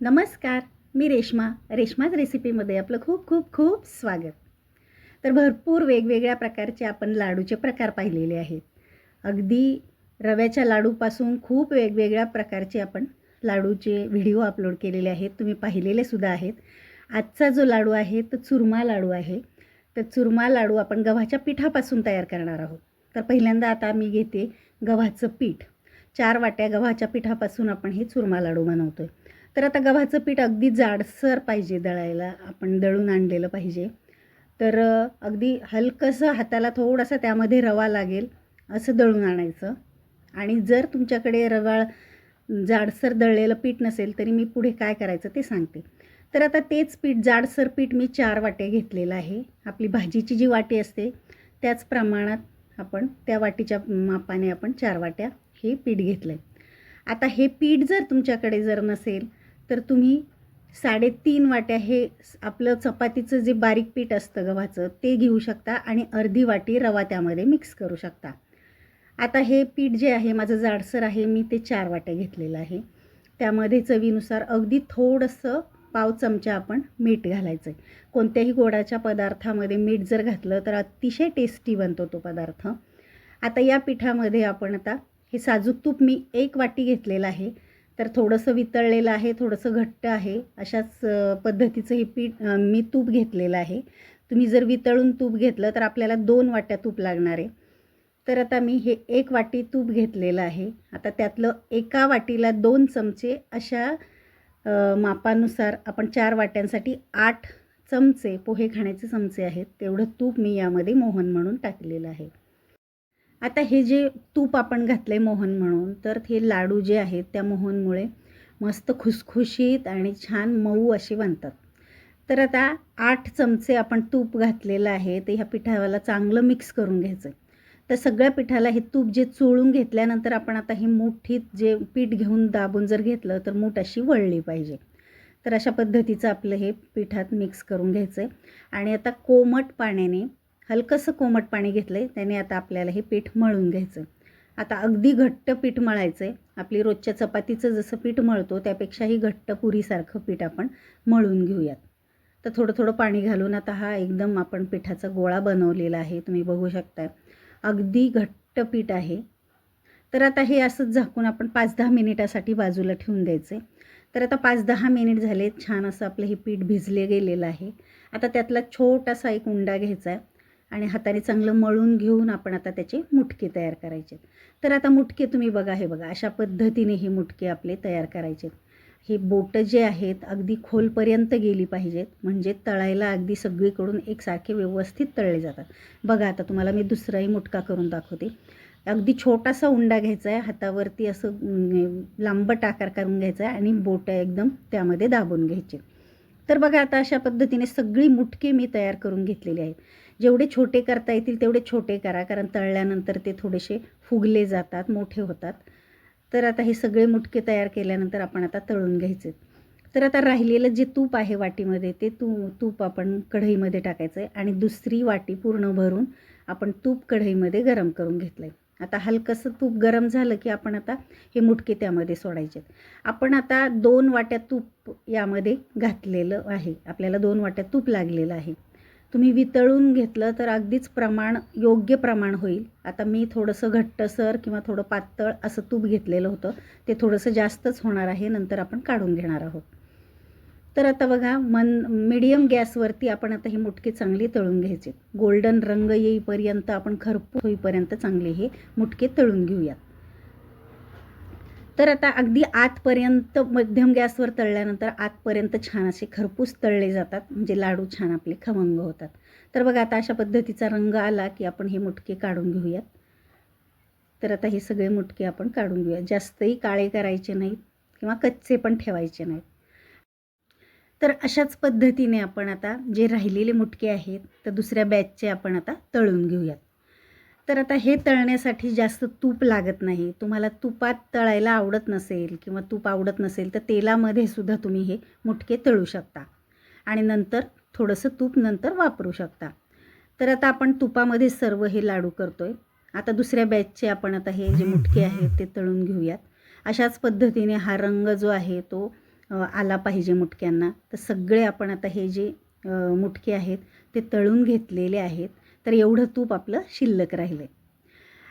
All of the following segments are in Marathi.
नमस्कार मी रेश्मा. रेश्माच रेसिपीमध्ये आपलं खूप खूप खूप स्वागत. तर भरपूर वेगवेगळ्या प्रकारचे आपण लाडूचे प्रकार पाहिलेले आहेत. अगदी रव्याच्या लाडूपासून खूप वेगवेगळ्या प्रकारचे आपण लाडूचे व्हिडिओ अपलोड केलेले आहेत. तुम्ही पाहिलेले सुद्धा आहेत. आजचा जो लाडू आहे तो चुरमा लाडू आहे. तर चुरमा लाडू आपण गव्हाच्या पिठापासून तयार करणार आहोत. तर पहिल्यांदा आता मी घेते गव्हाचं पीठ. चार वाट्या गव्हाच्या पिठापासून आपण हे चुरमा लाडू बनवतो आहे तर आता गव्हाचं पीठ अगदी जाडसर पाहिजे दळायला. आपण दळून आणलेलं पाहिजे. तर अगदी हलकंसं हाताला थोडासा त्यामध्ये रवा लागेल असं दळून आणायचं. आणि जर तुमच्याकडे रवा जाडसर दळलेलं पीठ नसेल तरी मी पुढे काय करायचं ते सांगते. तर आता तेच पीठ जाडसर पीठ मी चार वाटे घेतलेलं आहे. आपली भाजीची जी वाटी असते त्याच प्रमाणात आपण त्या वाटीच्या मापाने आपण चार वाट्या हे पीठ घेतलं आहे आता हे पीठ जर तुमच्याकडे जर नसेल तर तुम्ही साडेतीन वाट्या हे आपलं चपातीचं जे बारीक पीठ असतं गव्हाचं ते घेऊ शकता आणि अर्धी वाटी रवा त्यामध्ये मिक्स करू शकता. आता हे पीठ जे आहे माझं जाडसर आहे मी ते चार वाट्या घेतलेलं आहे. त्यामध्ये चवीनुसार अगदी थोडंसं पाव चमचा आपण मीठ घालायचं आहे कोणत्याही गोडाच्या पदार्थामध्ये मीठ जर घातलं तर अतिशय टेस्टी बनतो तो पदार्थ. आता या पिठामध्ये आपण आता हे साजूक तूप मी एक वाटी घेतलेलं आहे. तर थोडंसं वितळलेलं आहे थोडंसं घट्ट आहे. अशाच पद्धतीचं हे पीठ मी तूप घेतलेलं आहे. तुम्ही जर वितळून तूप घेतलं तर आपल्याला दोन वाट्या तूप लागणार आहे. तर आता मी हे एक वाटी तूप घेतलेलं आहे. आता त्यातलं एका वाटीला दोन चमचे अशा मापानुसार आपण चार वाट्यांसाठी आठ चमचे पोहे खाण्याचे चमचे आहेत. तेवढं तूप मी यामध्ये मोहन म्हणून टाकलेलं आहे. आता हे जे तूप आपण घातलं आहे मोहन म्हणून तर हे लाडू जे आहेत त्या मोहनमुळे मस्त खुसखुशीत आणि छान मऊ असे बनतात. तर आता आठ चमचे आपण तूप घातलेलं आहे ते ह्या पिठाला चांगलं मिक्स करून घ्यायचं आहे तर सगळ्या पिठाला हे तूप जे चोळून घेतल्यानंतर आपण आता हे मुठीत जे पीठ घेऊन दाबून जर घेतलं तर मूठ अशी वळली पाहिजे. तर अशा पद्धतीचं आपलं हे पिठात मिक्स करून घ्यायचं आहे आणि आता कोमट पाण्याने हलकंसं कोमट पाणी घेतलं आहे त्याने आता आपल्याला हे पीठ मळून घ्यायचं. आता अगदी घट्ट पीठ मळायचं आहे आपली रोजच्या चपातीचं जसं पीठ मळतो त्यापेक्षाही घट्ट पुरीसारखं पीठ आपण मळून घेऊयात. तर थोडं थोडं पाणी घालून आता हा एकदम आपण पिठाचा गोळा बनवलेला आहे तुम्ही बघू शकता अगदी घट्ट पीठ आहे. तर आता हे असंच झाकून आपण पाच दहा मिनिटासाठी बाजूला ठेवून द्यायचं आहे तर आता पाच दहा मिनिट झाले छान असं आपलं हे पीठ भिजले गेलेलं आहे. आता त्यातला छोटासा एक उंडा घ्यायचा आहे आणि हाताने चांगलं मळून घेऊन आपण आता त्याचे मुटके तयार करायचे. तर आता मुटके तुम्ही बघा हे बघा अशा पद्धतीने हे मुटके आपले तयार करायचे. हे बोटं जे आहेत अगदी खोलपर्यंत गेली पाहिजेत. म्हणजे तळायला अगदी सगळीकडून एकसारखे व्यवस्थित तळले जातात. बघा आता तुम्हाला मी दुसराही मुटका करून दाखवते. अगदी छोटासा उंडा घ्यायचा आहे. हातावरती असं म्हणजे लांबट आकार करून घ्यायचा आहे आणि बोटं एकदम त्यामध्ये दाबून घ्यायचे. तर बघा आता अशा पद्धतीने सगळी मुटके मी तयार करून घेतलेली आहेत. जेवढे छोटे करता येतील तेवढे छोटे करा कारण तळल्यानंतर ते थोडेसे फुगले जातात मोठे होतात. तर आता हे सगळे मुटके तयार केल्यानंतर आपण आता तळून घ्यायचे. तर आता राहिलेलं जे तूप आहे वाटीमध्ये ते तू तूप आपण कढईमध्ये टाकायचं आहे आणि दुसरी वाटी पूर्ण भरून आपण तूप कढईमध्ये गरम करून घेतलं आहे आता हलकंसं तूप गरम झालं की आपण आता हे मुटके त्यामध्ये सोडायचे आपण आता दोन वाट्या तूप यामध्ये घातलेलं आहे. आपल्याला दोन वाट्या तूप लागलेलं आहे. तुम्ही वितळून घेतलं तर अगदीच प्रमाण योग्य प्रमाण होईल. आता मी थोडंसं घट्टसर किंवा थोडं पातळ असं तूप घेतलेलं होतं. ते थोडंसं जास्तच होणार आहे नंतर आपण काढून घेणार आहोत. तर आता बघा मन मिडियम गॅसवरती आपण आता हे मुटके चांगले तळून घ्यायचे. गोल्डन रंग येईपर्यंत आपण खरपूस होईपर्यंत चांगले हे मुटके तळून घेऊयात. तर आता अगदी आतपर्यंत मध्यम गॅसवर तळल्यानंतर आतपर्यंत छान असे खरपूस तळले जातात. म्हणजे लाडू छान आपले खमंग होतात. तर बघा आता अशा पद्धतीचा रंग आला की आपण हे मुटके काढून घेऊयात. तर आता हे सगळे मुटके आपण काढून घेऊयात. जास्तही काळे करायचे नाहीत किंवा कच्चे पण ठेवायचे नाहीत. तर अशाच पद्धतीने आपण आता जे राहिलेले मुटके आहेत तर दुसऱ्या बॅचचे आपण आता तळून घेऊयात. तर आता हे तळण्यासाठी जास्त तूप लागत नाही. तुम्हाला तुपात तळायला आवडत नसेल किंवा तूप आवडत नसेल तर तेलामध्ये सुद्धा तुम्ही हे मुटके तळू शकता. आणि नंतर थोडंसं तूप नंतर वापरू शकता. तर आता आपण तुपामध्ये सर्व हे लाडू करतो आहे आता दुसऱ्या बॅचचे आपण आता हे जे मुटके आहेत ते तळून घेऊयात. अशाच पद्धतीने हा रंग जो आहे तो आला पाहिजे मुटक्यांना. तर सगळे आपण आता हे जे मुटके आहेत ते तळून घेतलेले आहेत. तर एवढं तूप आपलं शिल्लक राहिलं आहे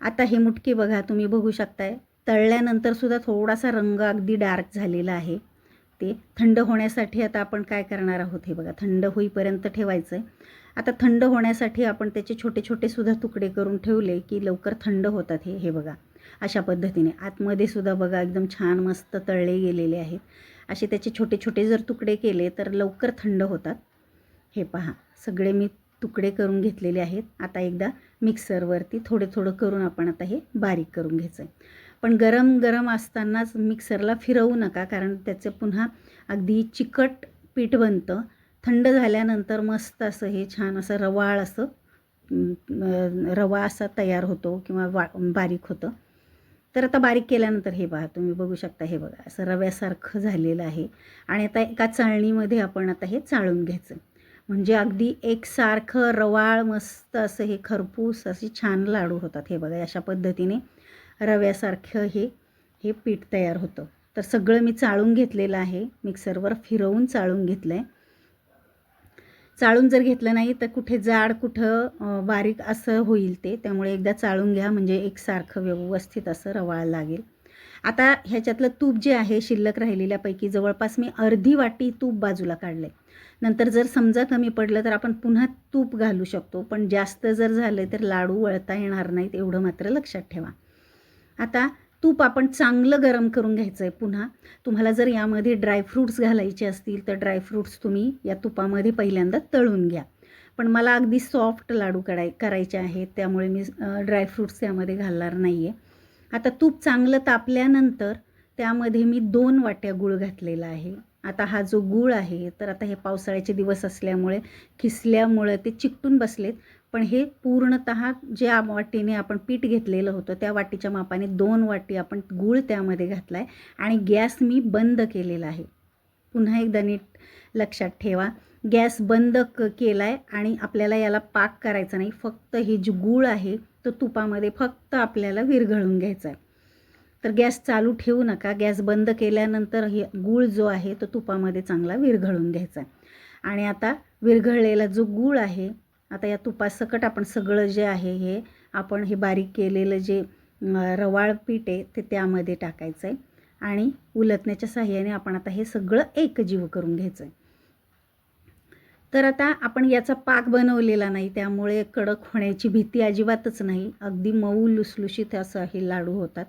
आता हे मुटके बघा तुम्ही बघू शकताय. तळल्यानंतरसुद्धा थोडासा रंग अगदी डार्क झालेला आहे. ते थंड होण्यासाठी आता आपण काय करणार आहोत हे बघा थंड होईपर्यंत ठेवायचं आहे आता थंड होण्यासाठी आपण त्याचे छोटे छोटे सुद्धा तुकडे करून ठेवले की लवकर थंड होतात हे हे बघा. अशा पद्धतीने आतमध्ये सुद्धा बघा एकदम छान मस्त तळले गेलेले आहेत. असे त्याचे छोटे छोटे जर तुकडे केले तर लवकर थंड होतात. हे पहा सगळे मी तुकडे करून घेतलेले आहेत. आता एकदा मिक्सरवरती थोडे थोडं करून आपण आता हे बारीक करून घ्यायचं आहे पण गरम गरम असतानाच मिक्सरला फिरवू नका कारण त्याचं पुन्हा अगदी चिकट पीठ बनतं. थंड झाल्यानंतर मस्त असं हे छान असं रवाळ असं रवा असा तयार होतो किंवा वा बारीक होतं. तर आता बारीक केल्यानंतर हे पहा तुम्ही बघू शकता हे बघा असं रव्यासारखं झालेलं आहे. आणि आता एका चाळणीमध्ये आपण आता हे चाळून घ्यायचं म्हणजे अगदी एकसारखं रवाळ मस्त असं हे खरपूस असे छान लाडू होतात. हे बघा अशा पद्धतीने रव्यासारखं हे हे पीठ तयार होतं. तर सगळं मी चाळून घेतलेलं आहे. मिक्सरवर फिरवून चाळून घेतलं आहे चाळून जर घेतलं नाही तर कुठे जाड कुठं बारीक असं होईल ते. त्यामुळे एकदा चाळून घ्या. म्हणजे एकसारखं व्यवस्थित असं रवाळ लागेल. आता ह्याच्यातलं तूप जे आहे शिल्लक राहिलेल्यापैकी जवळपास मी अर्धी वाटी तूप बाजूला काढले नंतर जर समजा कमी पडलं तर आपण पुन्हा तूप घालू शकतो पण जास्त जर झालं तर लाडू वळता येणार नाहीत एवढं मात्र लक्षात ठेवा. आता तूप आपण चांगलं गरम करून घ्यायचं आहे पुन्हा. तुम्हाला जर यामध्ये ड्रायफ्रूट्स घालायचे असतील तर ड्रायफ्रूट्स तुम्ही या तुपामध्ये पहिल्यांदा तळून घ्या. पण मला अगदी सॉफ्ट लाडू कडाय करायचे आहेत त्यामुळे मी ड्रायफ्रूट्स त्यामध्ये घालणार नाही आहे आता तूप चांगलं तापल्यानंतर त्यामध्ये मी दोन वाट्या गूळ घातलेला आहे. आता हा जो गूळ आहे तर आता हे पावसाळ्याचे दिवस असल्यामुळे खिसल्यामुळे ते चिकटून बसलेत. पण हे पूर्णत ज्या वाटीने आपण पीठ घेतलेलं होतं त्या वाटीच्या मापाने दोन वाटी आपण गूळ त्यामध्ये घातला आहे आणि गॅस मी बंद केलेला आहे. पुन्हा एकदा नीट लक्षात ठेवा. गॅस बंद क केला आहे आणि आपल्याला याला पाक करायचा नाही. फक्त हे जी गूळ आहे तो तुपामध्ये फक्त आपल्याला विरघळून घ्यायचा आहे तर गॅस चालू ठेवू नका. गॅस बंद केल्यानंतर हे गूळ जो आहे तो तुपामध्ये चांगला विरघळून घ्यायचा आहे. आणि आता विरघळलेला जो गूळ आहे आता या तुपासकट आपण सगळं जे आहे हे आपण हे बारीक केलेलं जे रवाळ पीठ आहे ते त्यामध्ये टाकायचं आहे आणि उलटण्याच्या साह्याने आपण आता हे सगळं एकजीव करून घ्यायचं आहे तर आता आपण याचा पाक बनवलेला नाही त्यामुळे कडक होण्याची भीती अजिबातच नाही. अगदी मऊ लुसलुशीत असं हे लाडू होतात.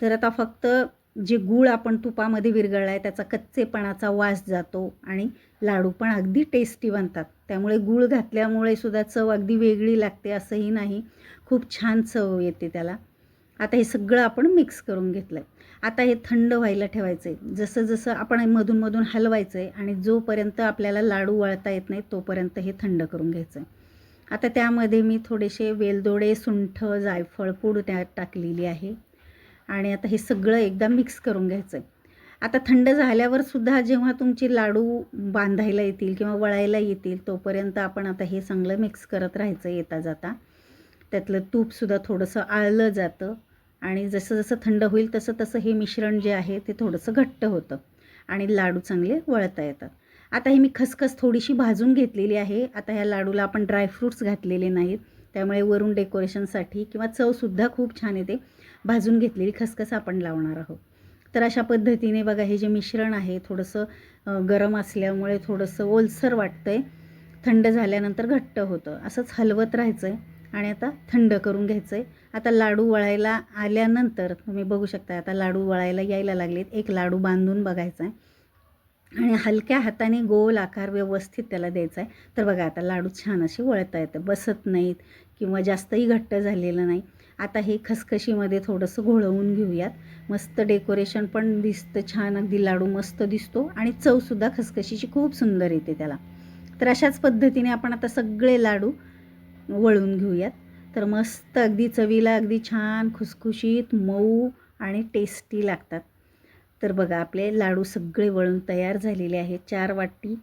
तर आता फक्त जे गूळ आपण तुपामध्ये विरघळला आहे त्याचा कच्चेपणाचा वास जातो आणि लाडू पण अगदी टेस्टी बनतात. त्यामुळे गूळ घातल्यामुळे सुद्धा चव अगदी वेगळी लागते असंही नाही. खूप छान चव येते त्याला. आता हे सगळं आपण मिक्स करून घेतलं आहे आता हे थंड व्हायला ठेवायचं आहे जसं जसं आपण मधून मधून हलवायचं आहे आणि जोपर्यंत आपल्याला लाडू वळता येत नाही तोपर्यंत हे थंड करून घ्यायचं आहे आता त्यामध्ये मी थोडेसे वेलदोडे सुंठ जायफळ पूड त्यात टाकलेली आहे. आणि आता हे सगळं एकदा मिक्स करून घ्यायचं आहे आता थंड झाल्यावर सुद्धा जेव्हा तुमचे लाडू बांधायला येतील किंवा वळायला येतील तोपर्यंत आपण आता हे चांगलं मिक्स करत राहायचं येता जाता त्यातलं तूपसुद्धा थोडंसं आळलं जातं. आणि जसं जसं थंड होईल तसं तसं हे मिश्रण जे आहे ते थोडंसं घट्ट होतं. आणि लाडू चांगले वळता येतात. आता हे मी खसखस थोडीशी भाजून घेतलेली आहे. आता ह्या लाडूला आपण ड्रायफ्रूट्स घातलेले नाहीत. त्यामुळे वरून डेकोरेशनसाठी किंवा चवसुद्धा खूप छान येते. भाजून घेतलेली खसखस आपण लावणार आहोत. तर अशा पद्धतीने बघा हे जे मिश्रण आहे थोडंसं गरम असल्यामुळे थोडंसं ओलसर वाटतं आहे थंड झाल्यानंतर घट्ट होतं. असंच हलवत राहायचं आहे आणि आता थंड करून घ्यायचं आहे आता लाडू वळायला आल्यानंतर तुम्ही बघू शकता आता लाडू वळायला यायला लागलेत. एक लाडू बांधून बघायचा आहे आणि हलक्या हाताने गोल आकार व्यवस्थित त्याला द्यायचा आहे तर बघा आता लाडू छान असे वळता येतं. बसत नाहीत किंवा जास्तही घट्ट झालेलं नाही. आता हे खसखशीमध्ये थोडंसं घोळवून घेऊयात. मस्त डेकोरेशन पण दिसतं छान. अगदी लाडू मस्त दिसतो आणि चवसुद्धा खसखशीची खूप सुंदर येते त्याला. तर अशाच पद्धतीने आपण आता सगळे लाडू वळून घेऊयात. तर मस्त अगदी चवीला अगदी छान खुसखुशीत मऊ आणि टेस्टी लागतात. तर बघा आपले लाडू सगळे वळून तयार झालेले आहेत. चार वाटी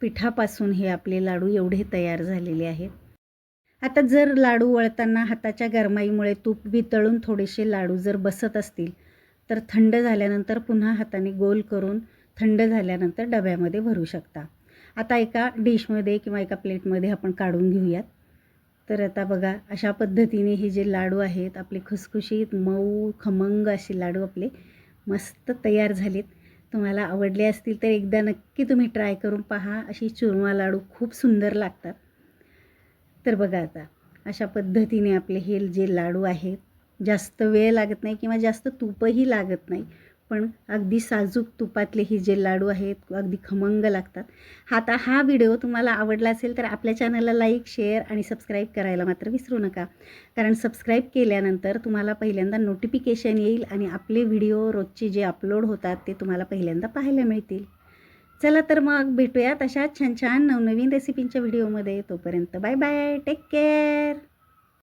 पिठापासून हे आपले लाडू एवढे तयार झालेले आहेत. आता जर लाडू वळताना हाताच्या गरमाईमुळे तूप वितळून थोडेसे लाडू जर बसत असतील तर थंड झाल्यानंतर पुन्हा हाताने गोल करून थंड झाल्यानंतर डब्यामध्ये भरू शकता. आता एका डिशमध्ये किंवा एका प्लेटमध्ये आपण काढून घेऊयात. तर आता बघा अशा पद्धतीने हे जे लाडू आहेत आपले खुसखुशीत मऊ खमंग असे लाडू आपले मस्त तयार झालेत. तुम्हाला आवडले असतील तर एकदा नक्की तुम्ही ट्राय करून पहा अशी चुरमा लाडू खूप सुंदर लागतात. तर बघा आता अशा पद्धतीने आपले हे जे लाडू आहेत जास्त वेळ लागत नाही किंवा जास्त तुपही लागत नाही. पण अगदी साजूक तुपातले हे जे लाडू आहेत अगदी खमंग लागतात. हा आता हा व्हिडिओ तुम्हाला आवडला असेल तर आपल्या चॅनलला लाईक शेअर आणि सबस्क्राईब करायला मात्र विसरू नका. कारण सबस्क्राईब केल्यानंतर तुम्हाला पहिल्यांदा नोटिफिकेशन येईल आणि आपले व्हिडिओ रोजचे जे अपलोड होतात ते तुम्हाला पहिल्यांदा पाहायला मिळतील. चला तर मग भेटूयात अशा छान छान नवनवीन रेसिपींच्या व्हिडिओमध्ये. तोपर्यंत बाय बाय टेक केअर!